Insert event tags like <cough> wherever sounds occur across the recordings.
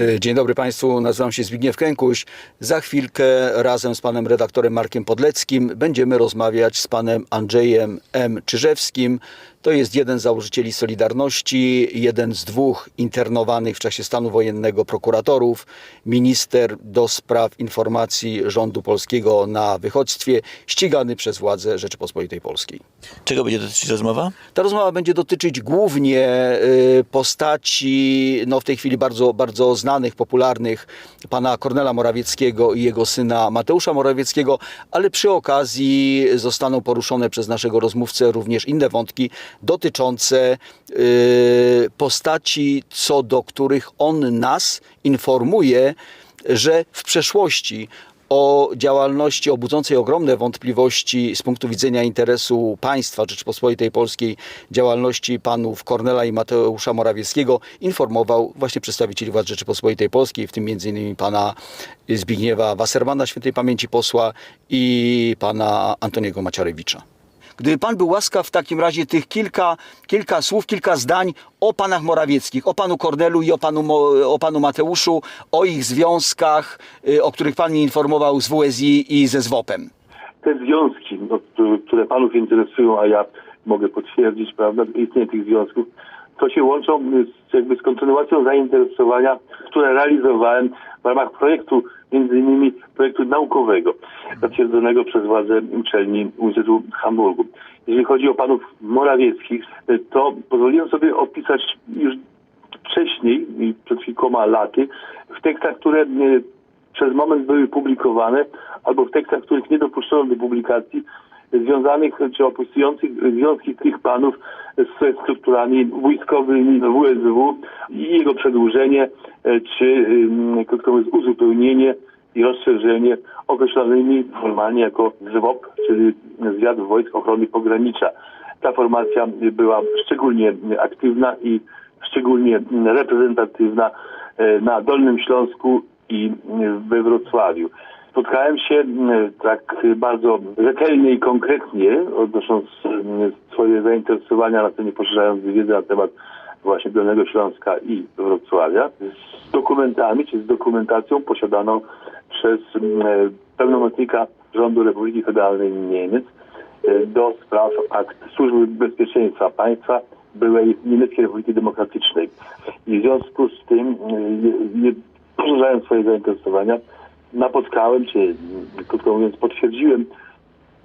E, Dzień dobry Państwu, nazywam się Zbigniew Kękuś. Za chwilkę razem z panem redaktorem Markiem Podleckim będziemy rozmawiać z panem Andrzejem M. Czyżewskim. To jest jeden z założycieli Solidarności, jeden z dwóch internowanych w czasie stanu wojennego prokuratorów, minister do spraw informacji rządu polskiego na wychodźstwie, ścigany przez władze Rzeczypospolitej Polskiej. Czego będzie dotyczyć rozmowa? Ta rozmowa będzie dotyczyć głównie y, postaci, no w tej chwili bardzo, bardzo znanych, popularnych, pana Kornela Morawieckiego i jego syna Mateusza Morawieckiego, ale przy okazji zostaną poruszone przez naszego rozmówcę również inne wątki dotyczące y, postaci, co do których on nas informuje, że w przeszłości o działalności o budzącej ogromne wątpliwości z punktu widzenia interesu państwa Rzeczypospolitej Polskiej, działalności panów Kornela i Mateusza Morawieckiego informował właśnie przedstawicieli władz Rzeczypospolitej Polskiej, w tym m.in. pana Zbigniewa Wassermana, świętej pamięci posła i pana Antoniego Maciarewicza. Gdyby pan był łaskaw w takim razie tych kilka, kilka słów, kilka zdań o panach Morawieckich, o panu Kornelu i o panu, o panu Mateuszu, o ich związkach, y, o których pan mnie informował z WSI i ze ZWOP-em. te związki, no, które panów interesują, a ja mogę potwierdzić, prawda, istnienie tych związków, to się łączą z, jakby z kontynuacją zainteresowania, które realizowałem w ramach projektu, między innymi projektu naukowego, zatwierdzonego przez władze uczelni Uniwersytetu Hamburgu. Jeżeli chodzi o panów Morawieckich, to pozwoliłem sobie opisać już wcześniej, przed kilkoma laty, w tekstach, które e, przez moment były publikowane, albo w tekstach, których nie dopuszczono do publikacji, związanych czy opisujących związki tych panów z strukturami wojskowymi WSW i jego przedłużenie, e, czy krótko mówiąc uzupełnienie i rozszerzenie określonymi formalnie jako ZWOP, czyli Zwiad Wojsk Ochrony Pogranicza. Ta formacja była szczególnie aktywna i szczególnie reprezentatywna e, na Dolnym Śląsku i we Wrocławiu. Spotkałem się tak bardzo rzetelnie i konkretnie, odnosząc swoje zainteresowania, na co nie poszerzając wiedzy na temat właśnie Dolnego Śląska i Wrocławia, z dokumentami, czy z dokumentacją posiadaną przez pełnomocnika rządu Republiki Federalnej Niemiec e, do spraw akt Służby Bezpieczeństwa Państwa byłej Niemieckiej Republiki Demokratycznej. I w związku z tym, nie poszerzając swoje zainteresowania, napotkałem, czy krótko mówiąc potwierdziłem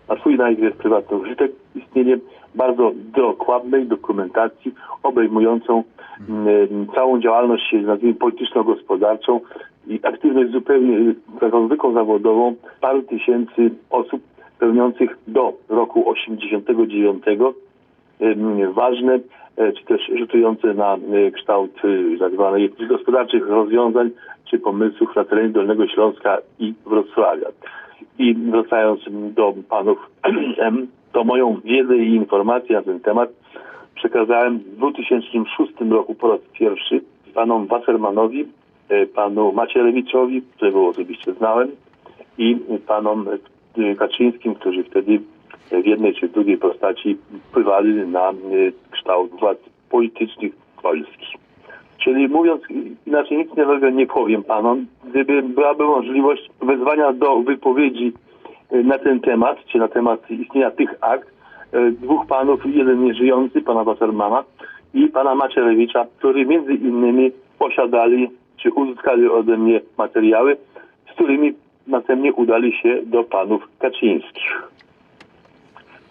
na swój najpierw prywatny użytek istnienie bardzo dokładnej dokumentacji obejmującą mm, całą działalność, nazwijmy polityczno-gospodarczą i aktywność zupełnie y, taką zwykłą zawodową paru tysięcy osób pełniących do roku 89 em, ważne, czy też rzutujące na e, kształt e, tak zwanych gospodarczych rozwiązań, czy pomysłów na terenie Dolnego Śląska i Wrocławia. I wracając do panów <clears throat> M, to moją wiedzę i informacje na ten temat przekazałem w 2006 roku po raz pierwszy panom Wassermanowi, e, panu Macierewiczowi, którego osobiście znałem, i panom e, Kaczyńskim, którzy wtedy w jednej czy drugiej postaci wpływali na e, kształt władz politycznych Polski. Czyli mówiąc inaczej nic nowego nie powiem panom, gdyby byłaby możliwość wezwania do wypowiedzi e, na ten temat, czy na temat istnienia tych akt, e, dwóch panów, jeden nieżyjący, pana Wassermana i pana Macierewicza, którzy między innymi posiadali, czy uzyskali ode mnie materiały, z którymi następnie udali się do panów Kaczyńskich.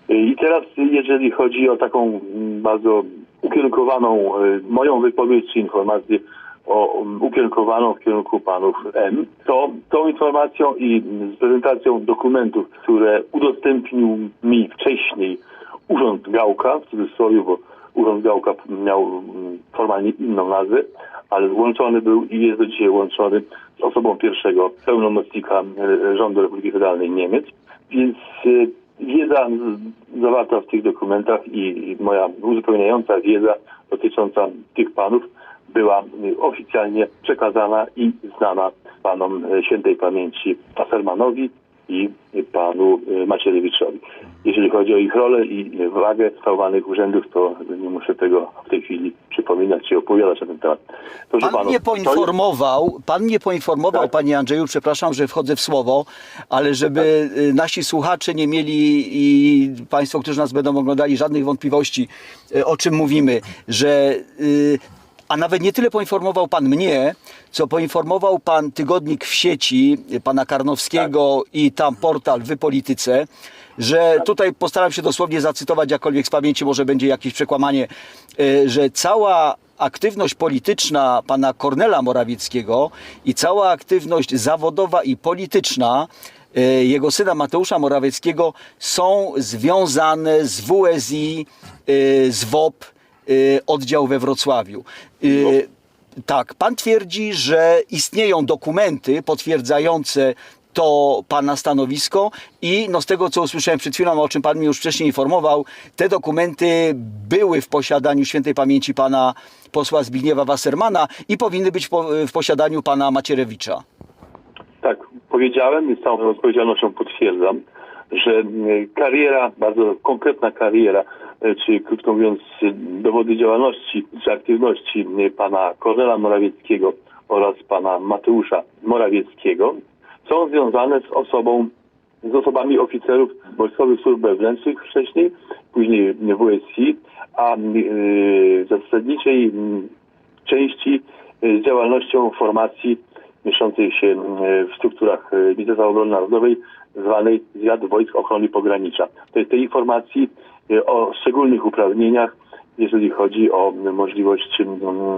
I teraz, jeżeli chodzi o taką bardzo ukierunkowaną y, moją wypowiedź czy informację o, ukierunkowaną w kierunku panów M, to tą informacją i z prezentacją dokumentów, które udostępnił mi wcześniej Urząd Gałka, w cudzysłowie, bo Urząd Gałka miał formalnie inną nazwę, ale łączony był i jest do dzisiaj łączony z osobą pierwszego pełnomocnika y, rządu Republiki Federalnej Niemiec. Więc wiedza zawarta w tych dokumentach i moja uzupełniająca wiedza dotycząca tych panów była oficjalnie przekazana i znana panom świętej pamięci Wassermanowi i panu y, Macierewiczowi. Jeżeli chodzi o ich rolę i wagę sprawowanych urzędów, to nie muszę tego w tej chwili przypominać czy opowiadać na ten temat. Proszę Pan nie to jest- poinformował, pan nie poinformował, Tak. panie Andrzeju, przepraszam, że wchodzę w słowo, ale żeby y, nasi słuchacze nie mieli i państwo, którzy nas będą oglądali, żadnych wątpliwości, y, o czym mówimy, że a nawet nie tyle poinformował pan mnie, co poinformował pan tygodnik w sieci pana Karnowskiego i tam portal Wy Polityce, że tutaj postaram się dosłownie zacytować, jakkolwiek z pamięci może będzie jakieś przekłamanie, y, że cała aktywność polityczna pana Kornela Morawieckiego i cała aktywność zawodowa i polityczna y, jego syna Mateusza Morawieckiego są związane z WSI, y, z WOP, oddział we Wrocławiu. Y, Tak, pan twierdzi, że istnieją dokumenty potwierdzające to pana stanowisko i no z tego co usłyszałem przed chwilą, o czym pan mi już wcześniej informował, te dokumenty były w posiadaniu świętej pamięci pana posła Zbigniewa Wassermana i powinny być w posiadaniu pana Macierewicza. Tak, powiedziałem i z całą odpowiedzialnością potwierdzam, że e, kariera, bardzo konkretna kariera, czy krótko mówiąc e, dowody działalności czy aktywności e, pana Kornela Morawieckiego oraz pana Mateusza Morawieckiego są związane z osobą, z osobami oficerów Wojskowych Służb Wewnętrznych wcześniej, później WSI, a yy, zasadniczej części z działalnością formacji mieszczącej się w strukturach Ministerstwa Obrony Narodowej zwanej Zwiad Wojsk Ochrony Pogranicza. To jest tej informacji o szczególnych uprawnieniach, jeżeli chodzi o y, możliwość y,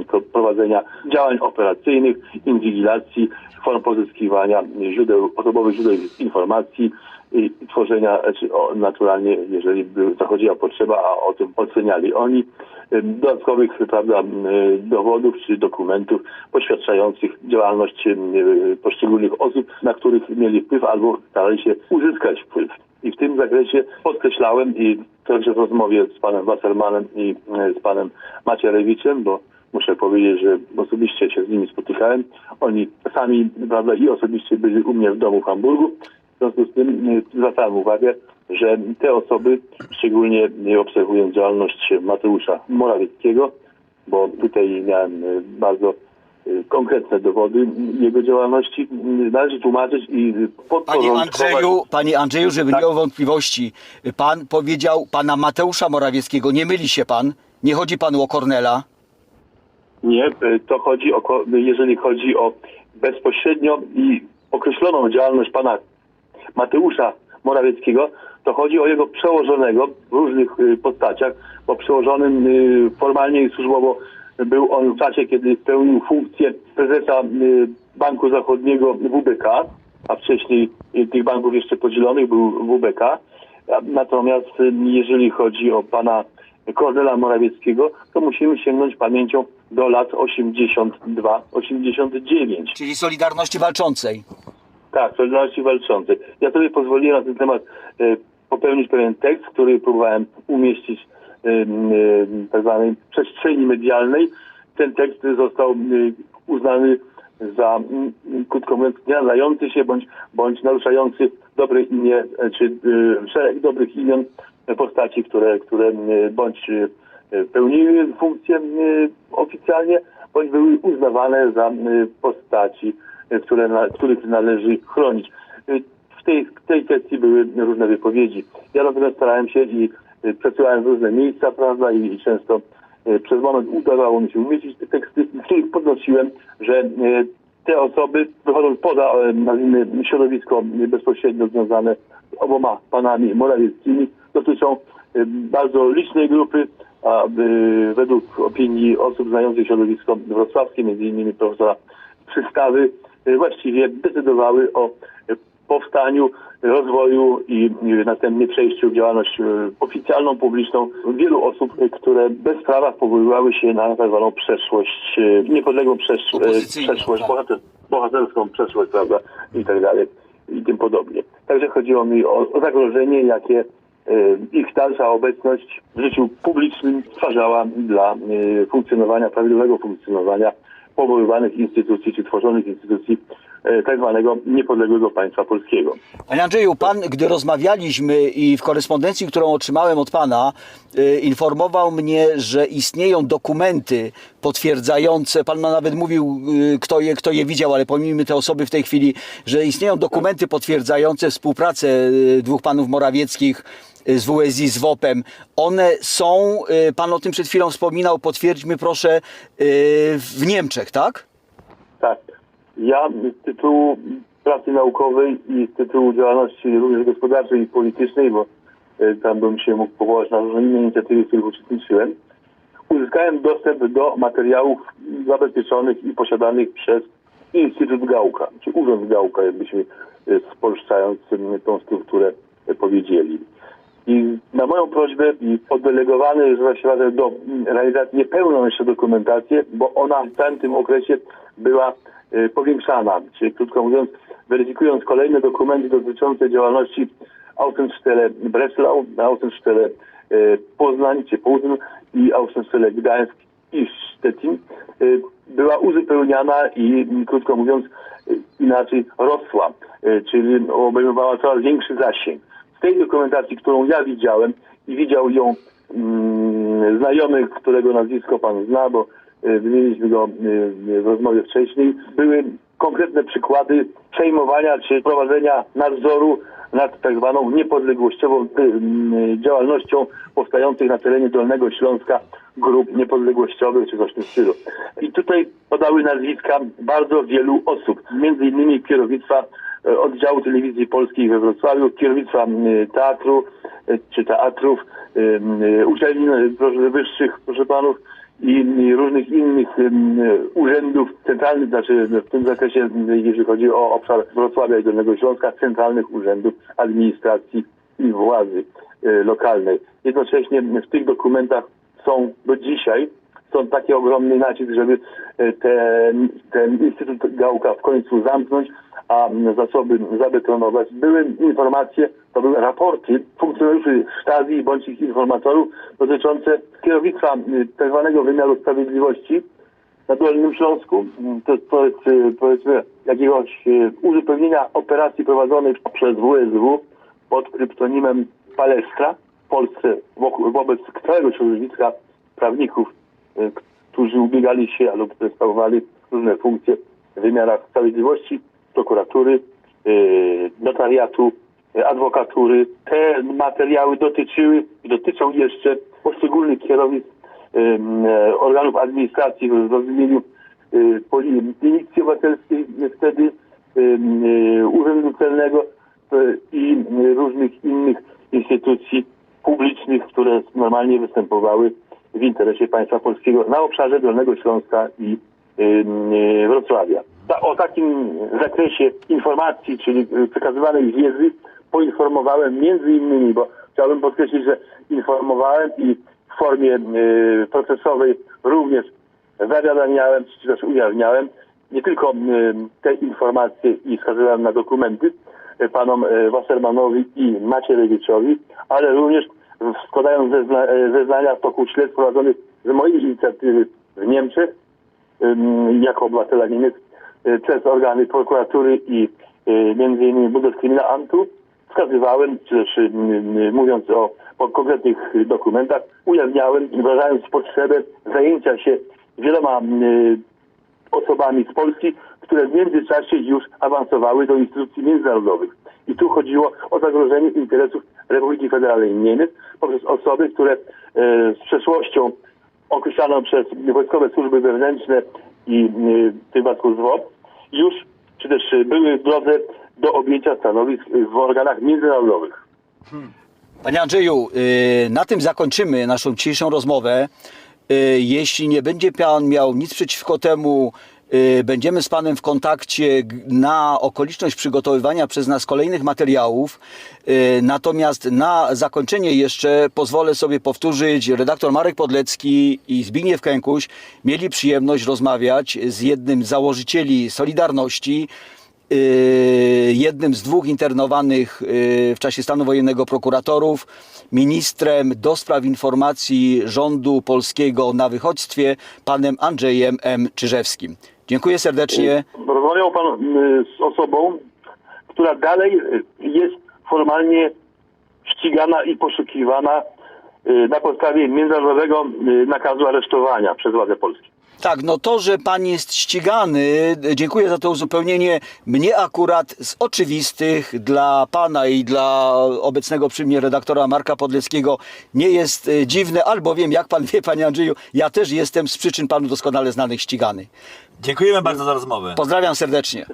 pro- prowadzenia działań operacyjnych, inwigilacji, form pozyskiwania y, źródeł, osobowych źródeł informacji i tworzenia, czy o, naturalnie, jeżeli by zachodziła potrzeba, a o tym oceniali oni, y, dodatkowych prawda, y, dowodów czy dokumentów poświadczających działalność y, poszczególnych osób, na których mieli wpływ albo starali się uzyskać wpływ. I w tym zakresie podkreślałem i także w rozmowie z panem Wassermanem i y, z panem Macierewiczem, bo muszę powiedzieć, że osobiście się z nimi spotykałem. Oni sami prawda, i osobiście byli u mnie w domu w Hamburgu. W związku z tym y, zwracałem uwagę, że te osoby, szczególnie obserwując działalność Mateusza Morawieckiego, bo tutaj miałem y, bardzo konkretne dowody jego działalności, y, należy tłumaczyć i Panie. Andrzeju, panie Andrzeju, żeby Tak. nie było wątpliwości, pan powiedział pana Mateusza Morawieckiego, nie myli się pan, nie chodzi panu o Kornela. Nie, y, to chodzi o, jeżeli chodzi o bezpośrednio i określoną działalność pana Mateusza Morawieckiego, to chodzi o jego przełożonego w różnych y, postaciach, bo przełożonym y, formalnie i służbowo był on w czasie, kiedy pełnił funkcję prezesa y, Banku Zachodniego WBK, a wcześniej y, tych banków jeszcze podzielonych był WBK. Natomiast y, jeżeli chodzi o pana Kornela Morawieckiego, to musimy sięgnąć pamięcią do lat 82-89. Czyli Solidarności Walczącej. Tak, Solidarności Walczącej. Ja sobie pozwoliłem na ten temat popełnić pewien tekst, który próbowałem umieścić tak zwanej przestrzeni medialnej. Ten tekst został e, uznany za, m, krótko mówiąc, nie się bądź, bądź naruszający dobre imię, e, czy e, szereg dobrych imion postaci, które, które e, bądź e, pełniły funkcje e, oficjalnie, bądź były uznawane za e, postaci, e, które, których należy chronić. E, W tej, tej kwestii były różne wypowiedzi. Ja natomiast starałem się i e, przesyłałem w różne miejsca, prawda, i, często e, przez moment udawało mi się umieścić te teksty, w których podnosiłem, że e, te osoby wychodząc poza, nazwijmy, środowisko bezpośrednio związane z oboma panami Morawieckimi, dotyczą bardzo licznej grupy, a według opinii osób znających środowisko wrocławskie, między innymi profesora Przystawy, właściwie decydowały o powstaniu, rozwoju i następnie przejściu w działalność e, oficjalną, publiczną wielu osób, e, które bez prawa powoływały się na tak zwaną przeszłość, e, niepodległą przesz- przeszłość, tak. bohater, bohaterską przeszłość, prawda, i tak dalej, i tym podobnie. Także chodziło mi o, o zagrożenie, jakie ich dalsza obecność w życiu publicznym stwarzała dla funkcjonowania, prawidłowego funkcjonowania powoływanych instytucji czy tworzonych instytucji tak zwanego niepodległego państwa polskiego. Panie Andrzeju, pan, gdy rozmawialiśmy i w korespondencji, którą otrzymałem od pana, y, informował mnie, że istnieją dokumenty potwierdzające, pan nawet mówił, y, kto je, kto je widział, ale pomijmy te osoby w tej chwili, że istnieją dokumenty potwierdzające współpracę dwóch panów Morawieckich z WSI, z WOP-em. One są, pan o tym przed chwilą wspominał, potwierdźmy proszę, w Niemczech? Tak. Ja z tytułu pracy naukowej i z tytułu działalności również gospodarczej i politycznej, bo e, tam bym się mógł powołać na różne inne inicjatywy, w których uczestniczyłem, uzyskałem dostęp do materiałów zabezpieczonych i posiadanych przez Instytut Gałka, czy Urząd Gałka, jakbyśmy e, spolszczając m, tą strukturę e, powiedzieli. I na moją prośbę oddelegowany, że tak się nazywa, do realizacji niepełną jeszcze dokumentację, bo ona w całym tym okresie była e, powiększana. Czyli krótko mówiąc, weryfikując kolejne dokumenty dotyczące działalności Außenstelle Breslau, Außenstelle e, Poznań czy Poznań i Außenstelle Gdańsk i Szczecin, e, była uzupełniana i mm, krótko mówiąc inaczej rosła, czyli obejmowała coraz większy zasięg. Z tej dokumentacji, którą ja widziałem i widział ją mm, znajomy, którego nazwisko pan zna, bo e, wymieniliśmy go e, w rozmowie wcześniej, były konkretne przykłady przejmowania czy prowadzenia nadzoru nad tak zwaną niepodległościową m, działalnością powstających na terenie Dolnego Śląska grup niepodległościowych czy coś w tym stylu. I tutaj podały nazwiska bardzo wielu osób, między innymi kierownictwa oddziału telewizji polskiej we Wrocławiu, kierownictwa teatru e, czy teatrów, e, uczelni e, wyższych, proszę panów, i różnych innych urzędów centralnych, znaczy w tym zakresie, m, jeśli chodzi o obszar Wrocławia i Dolnego Śląska, centralnych urzędów administracji i władzy e, lokalnej. Jednocześnie w tych dokumentach są do dzisiaj są taki ogromny nacisk, żeby ten, ten Instytut Gałka w końcu zamknąć, a zasoby zabetonować. Były informacje, to były raporty funkcjonariuszy Stazji bądź ich informatorów dotyczące kierownictwa tak zwanego wymiaru sprawiedliwości na Dolnym Śląsku. To, jest e, powiedzmy jakiegoś e, uzupełnienia operacji prowadzonej przez WSW pod kryptonimem Palestra w Polsce wobec całego środowiska prawników, którzy ubiegali się lub sprawowali różne funkcje w wymiarach sprawiedliwości, prokuratury, e, notariatu, e, adwokatury. Te materiały dotyczyły i dotyczą jeszcze poszczególnych kierownictw e, organów administracji w rozumieniu milicji obywatelskiej wtedy Urzędu Celnego i różnych innych instytucji publicznych, które normalnie występowały w interesie państwa polskiego na obszarze Dolnego Śląska i e, Wrocławia. O takim zakresie informacji, czyli e, przekazywanej wiedzy poinformowałem między innymi, bo chciałbym podkreślić, że informowałem i w formie e, procesowej również zawiadamiałem, czy też ujawniałem nie tylko te informacje i wskazywałem na dokumenty panom Wassermanowi i Macierewiczowi, ale również składając zezna, e, zeznania w toku śledztw prowadzonych z mojej inicjatywy w Niemczech jako obywatela Niemiec y, przez organy prokuratury i y, między innymi Bundeskriminalamtu wskazywałem, czy też mówiąc o, o konkretnych dokumentach, ujawniałem, wyrażając potrzebę zajęcia się wieloma osobami z Polski, które w międzyczasie już awansowały do instytucji międzynarodowych. I tu chodziło o zagrożenie interesów Republiki Federalnej Niemiec poprzez osoby, które e, z przeszłością określaną przez wojskowe służby wewnętrzne i e, w tym wypadku ZWOP już, czy też e, były w drodze do objęcia stanowisk e, w organach międzynarodowych. Panie Andrzeju, y, na tym zakończymy naszą dzisiejszą rozmowę. Jeśli nie będzie Pan miał nic przeciwko temu, będziemy z Panem w kontakcie na okoliczność przygotowywania przez nas kolejnych materiałów. Y, Natomiast na zakończenie jeszcze pozwolę sobie powtórzyć, redaktor Marek Podlecki i Zbigniew Kękuś mieli przyjemność rozmawiać z jednym z założycieli Solidarności, y, jednym z dwóch internowanych y, w czasie stanu wojennego prokuratorów, ministrem do spraw informacji rządu polskiego na wychodźstwie, panem Andrzejem M. Czyżewskim. Dziękuję serdecznie. Rozmawiał pan y, z osobą, która dalej jest formalnie ścigana i poszukiwana na podstawie międzynarodowego y, nakazu aresztowania przez władze polskie. Tak, no to, że pan jest ścigany, dziękuję za to uzupełnienie. Mnie akurat z oczywistych dla pana i dla obecnego przy mnie redaktora Marka Podleckiego nie jest e, dziwne, albowiem, jak pan wie, panie Andrzeju, ja też jestem z przyczyn panu doskonale znanych ścigany. Dziękujemy bardzo za rozmowę. Pozdrawiam serdecznie.